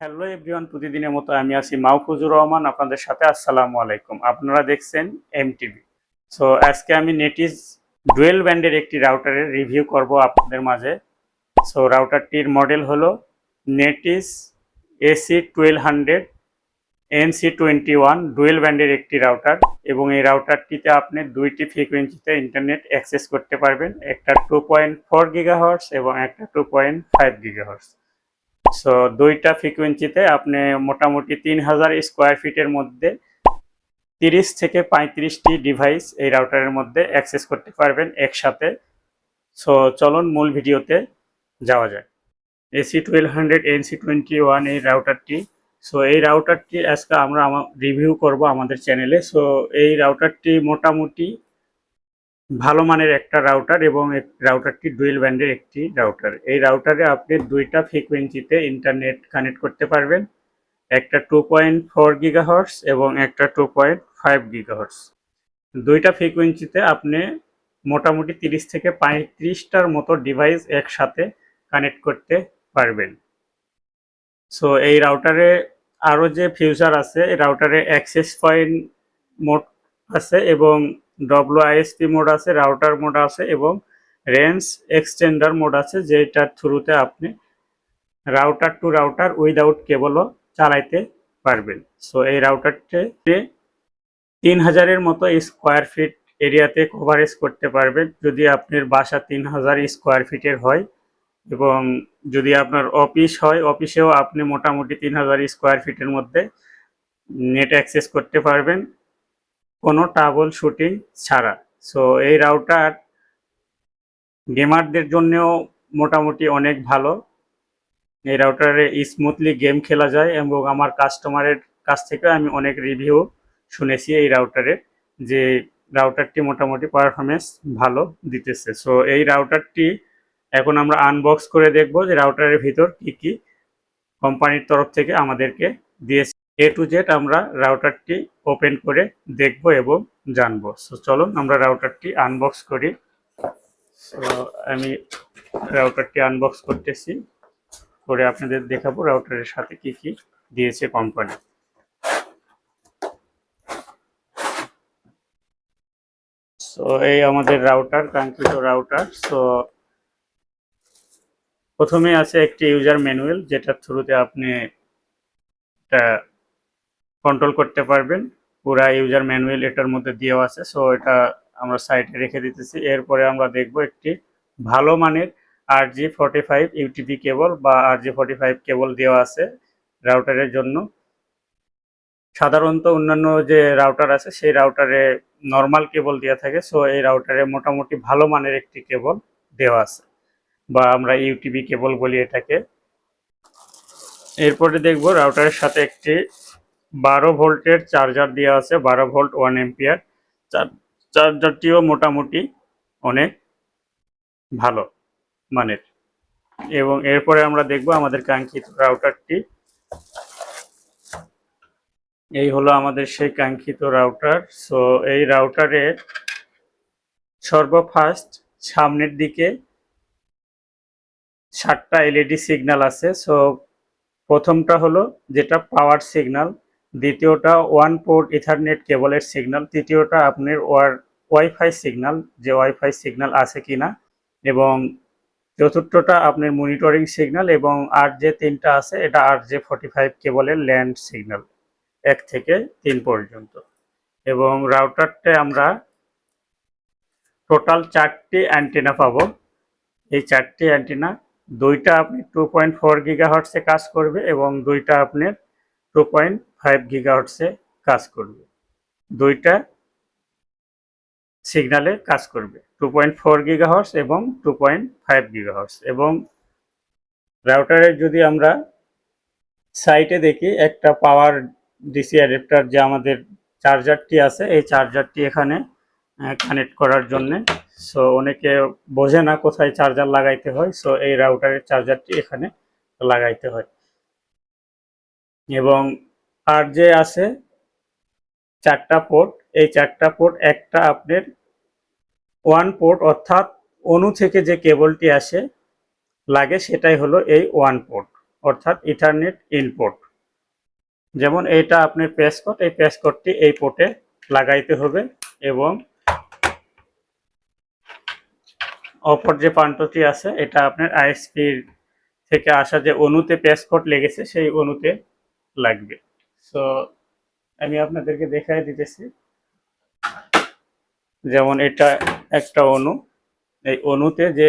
Hello everyone প্রতিদিনের মতো আমি আছি মাহফুজুর রহমান, আপনাদের সাথে আসসালামু আলাইকুম। আপনারা দেখছেন এমটিভি সো আজকে আমি নেটিস ডুয়েল ব্যান্ডের একটি রাউটারের রিভিউ করব আপনাদের মাঝে। সো রাউটারটির মডেল হলো Netis AC twelve hundred NC twenty one dual ব্যান্ডের একটি রাউটার এবং এই রাউটারটিতে আপনি দুইটি ফ্রিকোয়েন্সিতে ইন্টারনেট অ্যাক্সেস করতে পারবেন। একটা টু পয়েন্ট ফোর গিগাহার্স এবং একটা two point five gigahertz so দুইটা ফ্রিকোয়েন্সিতে আপনি মোটামুটি তিন হাজার স্কোয়ার ফিটের মধ্যে তিরিশ থেকে পঁয়ত্রিশটি ডিভাইস এই রাউটারের মধ্যে অ্যাক্সেস করতে পারবেন একসাথে। সো চলুন মূল ভিডিওতে যাওয়া যায় AC twelve hundred NC twenty one এই রাউটারটি সো এই রাউটারটি আজকে আমরা রিভিউ করব আমাদের চ্যানেলে সো এই রাউটারটি মোটামুটি ভালো মানের একটা রাউটার এবং রাউটারটি ডুয়েল ব্যান্ডের একটি রাউটার এই রাউটারে আপনি দুইটা ফ্রিকোয়েন্সিতে ইন্টারনেট কানেক্ট করতে পারবেন। একটা টু পয়েন্ট ফোর গিগাহার্স এবং একটা টু পয়েন্ট ফাইভ গিগাহার্স দুইটা ফ্রিকোয়েন্সিতে আপনি মোটামুটি তিরিশ থেকে পঁয়ত্রিশটার মতো ডিভাইস একসাথে কানেক্ট করতে পারবেন। সো এই রাউটারে আরও যে ফিউচার আছে, এই রাউটারে অ্যাক্সেস পয়েন্ট মোড আছে এবং ডব্লিউআইএসপি মোড আছে রাউটার মোড আছে এবং রেঞ্জ এক্সটেন্ডার মোড আছে, যেটার থ্রুতে আপনি রাউটার টু রাউটার উইদাউট কেবলও চালাইতে পারবেন। সো এই রাউটারটি তিন হাজারের মতো স্কোয়ার ফিট এরিয়াতে কভারেজ করতে পারবেন। যদি আপনার বাসা তিন হাজার স্কোয়ার ফিটের হয় এবং যদি আপনার অফিস হয় অফিসেও আপনি মোটামুটি তিন হাজার স্কোয়ার ফিটের মধ্যে নেট অ্যাক্সেস করতে পারবেন। কোনো টাবল শুটিং ছাড়া। সো এই রাউটার গেমারদের জন্যও মোটামুটি অনেক ভালো। এই রাউটারে স্মুথলি গেম খেলা যায় এবং আমার কাস্টমারের কাছ থেকে আমি অনেক রিভিউ শুনেছি এই রাউটারে যে রাউটারটি মোটামুটি পারফরমেন্স ভালো দিতেছে। সো এই রাউটারটি এখন আমরা আনবক্স করে দেখব যে রাউটারের ভিতর কি কি কোম্পানির তরফ থেকে আমাদেরকে দিয়েছে। এ টু জেড আমরা রাউটারটি ওপেন করে দেখব এবং জানব। সো চলুন আমরা রাউটারটি আনবক্স করি। সো আমি রাউটারটি আনবক্স করতেছি। করে আপনাদের দেখাবো রাউটারের সাথে কি কি দিয়েছে কোম্পানি সো এই আমাদের রাউটার কাঙ্ক্ষিত রাউটার সো প্রথমে আছে একটি ইউজার ম্যানুয়াল যেটার থ্রুতে আপনি এটা কন্ট্রোল করতে পারবেন। পুরা ইউজার ম্যানুয়াল এটার মধ্যে দেওয়া আছে। সো এটা আমরা সাইডে রেখে দিতেছি। এরপরে আমরা দেখব একটি ভালো মানের R G forty five UTP cable বা আর জি ফর্টি ফাইভ কেবল দেওয়া আছে রাউটারের জন্য। সাধারণত অন্যান্য যে রাউটার আছে, সেই রাউটারে নর্মাল কেবল দেওয়া থাকে। সো এই রাউটারে মোটামুটি ভালো মানের একটি কেবল দেওয়া আছে। বা আমরা ইউটিবি কেবল বলি এটাকে। এরপরে দেখব রাউটারের সাথে একটি বারো ভোল্টের চার্জার দেওয়া আছে, বারো ভোল্ট ওয়ান এম্পিয়ার চার্জারটিও মোটামুটি অনেক ভালো মানের। এবং এরপরে আমরা দেখব আমাদের কাঙ্ক্ষিত রাউটারটি এই হলো আমাদের সেই কাঙ্ক্ষিত রাউটার সো এই রাউটারে সর্বফার্স্ট সামনের দিকে সাতটা এলইডি সিগন্যাল আছে। সো প্রথমটা হলো যেটা পাওয়ার সিগন্যাল দ্বিতীয়টা ওয়ান পোর্ট ইথারনেট কেবলের সিগন্যাল, তৃতীয়টা আপনার ওয়ার ওয়াইফাই সিগন্যাল, যে ওয়াইফাই সিগন্যাল আছে কি না এবং চতুর্থটা আপনার মনিটরিং সিগন্যাল এবং আর যে তিনটা আছে, এটা আর যে ফর্টি ফাইভ কেবলের ল্যান্ড সিগন্যাল, এক থেকে তিন পর্যন্ত। এবং রাউটারটা আমরা টোটাল চারটি অ্যান্টেনা পাবো। এই চারটি অ্যান্টেনা, দুইটা আপনি টু পয়েন্ট ফোর গিগাহার্টসে কাজ করবে এবং দুইটা আপনার টু পয়েন্ট ফাইভ গিগাহার্টসে কাজ করবে। দুইটা সিগনালে কাজ করবে। টু পয়েন্ট ফোর গিগাহার্টস এবং টু পয়েন্ট ফাইভ গিগাহার্টস এবং রাউটারের যদি আমরা সাইটে দেখি, একটা পাওয়ার ডিসি অ্যাডাপ্টার যে আমাদের চার্জারটি আছে, এই চার্জারটি এখানে কানেক্ট করার জন্যে। সো অনেকে বোঝে না কোথায় চার্জার লাগাইতে হয়। সো এই রাউটারের চার্জারটি এখানে লাগাইতে হয়। এবং আর যে আছে চারটা পোর্ট এই চারটা পোর্ট একটা আপনার ওয়ান পোর্ট অর্থাৎ অনু থেকে যে কেবলটি আসে, লাগে সেটাই হলো এই ওয়ান পোর্ট অর্থাৎ ইথারনেট ইনপোর্ট যেমন এইটা আপনার প্যাসকোড এই প্যাসকোডটি এই পোর্টে লাগাইতে হবে এবং অপর যে প্রান্তটি আছে, এটা আপনার আইএসপির থেকে আসা যে অনুতে প্যাসকোড লেগেছে, সেই অনুতে লাগবে। সো আমি আপনাদেরকে দেখাই দিতেছি। যেমন এটা একটা অনু এই অনুতে যে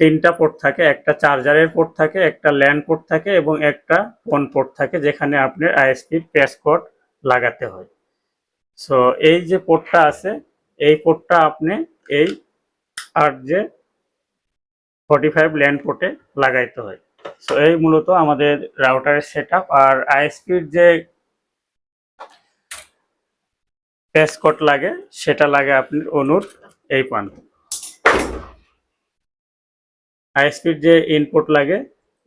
তিনটা পোর্ট থাকে, একটা চার্জারের পোর্ট থাকে, একটা ল্যান্ড পোর্ট থাকে এবং একটা ফোন পোর্ট থাকে যেখানে আপনার আইএসপির প্যাসকোড লাগাতে হয়। সো এই যে পোর্টটা আছে, এই পোর্টটা আপনি এই আর যে ফর্টি ফাইভ ল্যান্ড পোর্টে লাগাইতে হয়। সো এই মূলত আমাদের রাউটারের সেট আর আইএসপির যে প্যাসকোড লাগে, সেটা লাগে আপনার অনুর এই প্রান্ত আইএসপির যে ইনপুট লাগে,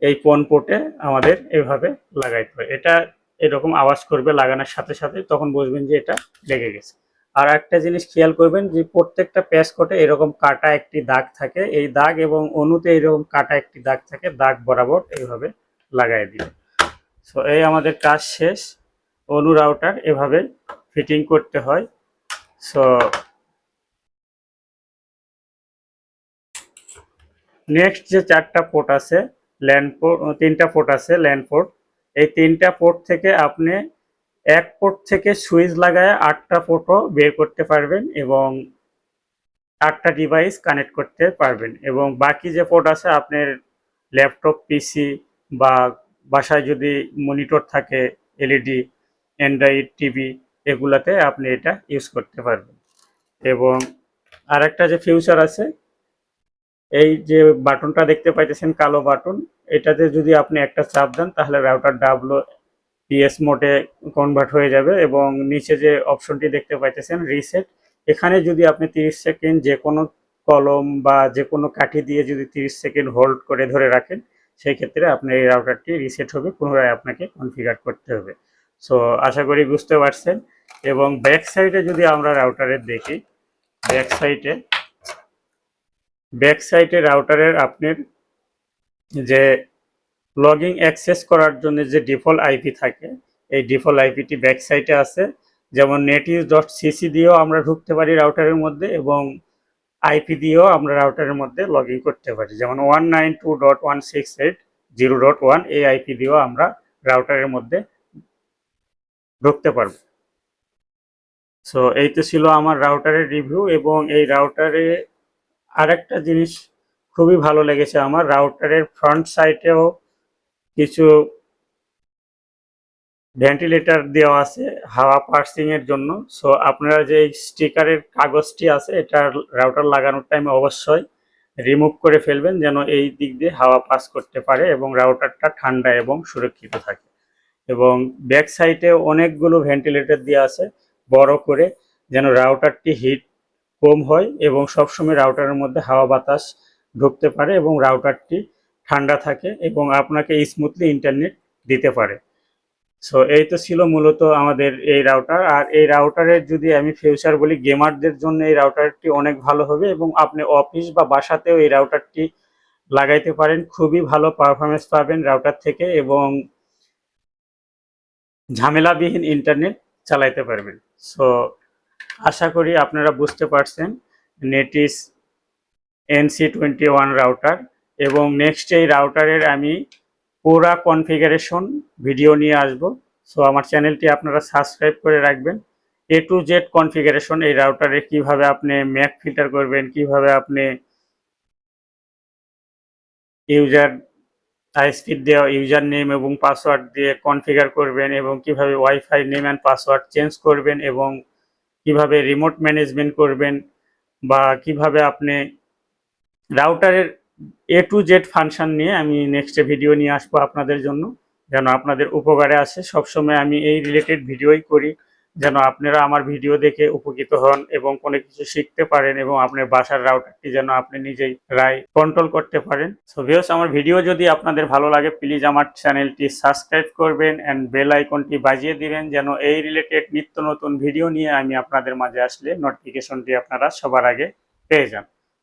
এই পন পোর্টে আমাদের এভাবে লাগাইতে হয়। এটা এরকম আওয়াজ করবে, লাগানোর সাথে সাথে তখন বুঝবেন যে এটা লেগে গেছে। আর একটা জিনিস খেয়াল করবেন যে প্রত্যেকটা প্যাসকোটে এরকম কাটা একটি দাগ থাকে। এই দাগ এবং অনুতে এরকম কাটা একটি দাগ থাকে, দাগ বরাবর এইভাবে লাগাই দিবে সো এই আমাদের কাজ শেষ। অনু রাউটার এভাবে ফিটিং করতে হয়। সো নেক্সট যে চারটা পোর্ট আছে ল্যান্ড পোর্ট তিনটা পোর্ট আছে ল্যান্ড পোর্ট এই তিনটা পোর্ট থেকে আপনি এক পোর্ট থেকে সুইচ লাগায় আটটা পোর্টও বের করতে পারবেন এবং আটটা ডিভাইস কানেক্ট করতে পারবেন এবং বাকি যে পোর্ট আছে আপনার ল্যাপটপ পিসি বা বাসায় যদি মনিটর থাকে এলইডি অ্যান্ড্রয়েড টিভি এগুলাতে আপনি এটা ইউজ করতে পারবেন। এবং আরেকটা যে ফিউচার আছে, এই যে বাটনটা দেখতে পাইতেছেন, কালো বাটন এটাতে যদি আপনি একটা চাপ দেন, তাহলে রাউটার ডাবলো পিএস মোডে কনভার্ট হয়ে যাবে এবং নিচে যে অপশনটি দেখতে পাইতেছেন রিসেট এখানে যদি আপনি 30 সেকেন্ড যে কোনো কলম বা যে কোনো কাঠি দিয়ে যদি 30 সেকেন্ড হোল্ড করে ধরে রাখেন, সেই ক্ষেত্রে আপনার এই রাউটারটি রিসেট হবে, পুনরায় আপনাকে কনফিগার করতে হবে। সো আশা করি বুঝতে পারছেন এবং ব্যাক সাইডে যদি আমরা রাউটারের দেখি ব্যাক সাইডে ব্যাক সাইডে রাউটারের আপনার যে লগিং অ্যাক্সেস করার জন্য যে ডিফল্ট আইপি থাকে, এই ডিফল্ট আইপিটি ব্যাক সাইডে আছে। যেমন নেটিভ ডট সিসি দিয়েও আমরা ঢুকতে পারি রাউটারের মধ্যে এবং আইপি দিয়েও আমরা রাউটারের মধ্যে লগ করতে পারি। যেমন one nine two dot one six eight zero dot one এই আইপি দিয়েও আমরা রাউটারের মধ্যে ঢুকতে পারব। সো এই তো ছিল আমার রাউটারের রিভিউ এবং এই রাউটারে আরেকটা জিনিস খুবই ভালো লেগেছে আমার। রাউটারের ফ্রন্ট সাইডেও কিছু ভেন্টিলেটর দেওয়া আছে, হাওয়া পার্সিং এর জন্য। সো আপনারা যে স্টিকারের কাগজটি আছে এটা রাউটার লাগানোর টাইমে অবশ্যই রিমুভ করে ফেলবেন, যেন এই দিক দিয়ে হাওয়া পাস করতে পারে এবং রাউটারটা ঠান্ডা এবং সুরক্ষিত থাকে। এবং ব্যাক সাইডে অনেকগুলো ভেন্টিলেটর দেওয়া আছে, বড় করে, যেন রাউটারটি হিট কম হয় এবং সবসময় রাউটারের মধ্যে হাওয়া বাতাস ঢুকতে পারে এবং রাউটারটি ঠান্ডা থাকে এবং আপনাকে স্মুথলি ইন্টারনেট দিতে পারে। সো এই তো ছিল মূলত আমাদের এই রাউটার আর এই রাউটারের যদি আমি ফিউচার বলি গেমারদের জন্য এই রাউটারটি অনেক ভালো হবে এবং আপনি অফিস বা বাসাতেও এই রাউটারটি লাগাইতে পারেন। খুবই ভালো পারফরমেন্স পাবেন রাউটার থেকে এবং ঝামেলাবিহীন ইন্টারনেট চালাইতে পারবেন। সো আশা করি আপনারা বুঝতে পারছেন Netis NC twenty one router এবং নেক্সট এই রাউটারের আমি পুরা কনফিগারেশন ভিডিও নিয়ে আসব। সো আমার চ্যানেলটি আপনারা সাবস্ক্রাইব করে রাখবেন। এ টু জেড কনফিগারেশন এই রাউটারে কীভাবে আপনি ম্যাক ফিল্টার করবেন, কীভাবে আপনি ইউজার আইএসপি দেওয়া ইউজার নেম এবং পাসওয়ার্ড দিয়ে কনফিগার করবেন এবং কীভাবে wifi name and password change করবেন এবং কীভাবে রিমোট ম্যানেজমেন্ট করবেন বা কীভাবে আপনি রাউটারের এ টু জেড ফাংশন নিয়ে আমি নেক্সটে ভিডিও নিয়ে আসব আপনাদের জন্য। যেন আপনাদের উপকারে আসে। সবসময় আমি এই রিলেটেড ভিডিওই করি। যেন আপনারা আমার ভিডিও দেখে উপকৃত হন এবং কোনো কিছু শিখতে পারেন এবং আপনার বাসার রাউটারটি যেন আপনি নিজেই রায় কন্ট্রোল করতে পারেন। সো ভিউস আমার ভিডিও যদি আপনাদের ভালো লাগে প্লিজ আমার চ্যানেলটি সাবস্ক্রাইব করবেন অ্যান্ড বেল আইকনটি বাজিয়ে দিবেন। যেন এই রিলেটেড নিত্য নতুন ভিডিও নিয়ে আমি আপনাদের মাঝে আসলে নোটিফিকেশনটি আপনারা সবার আগে পেয়ে যান।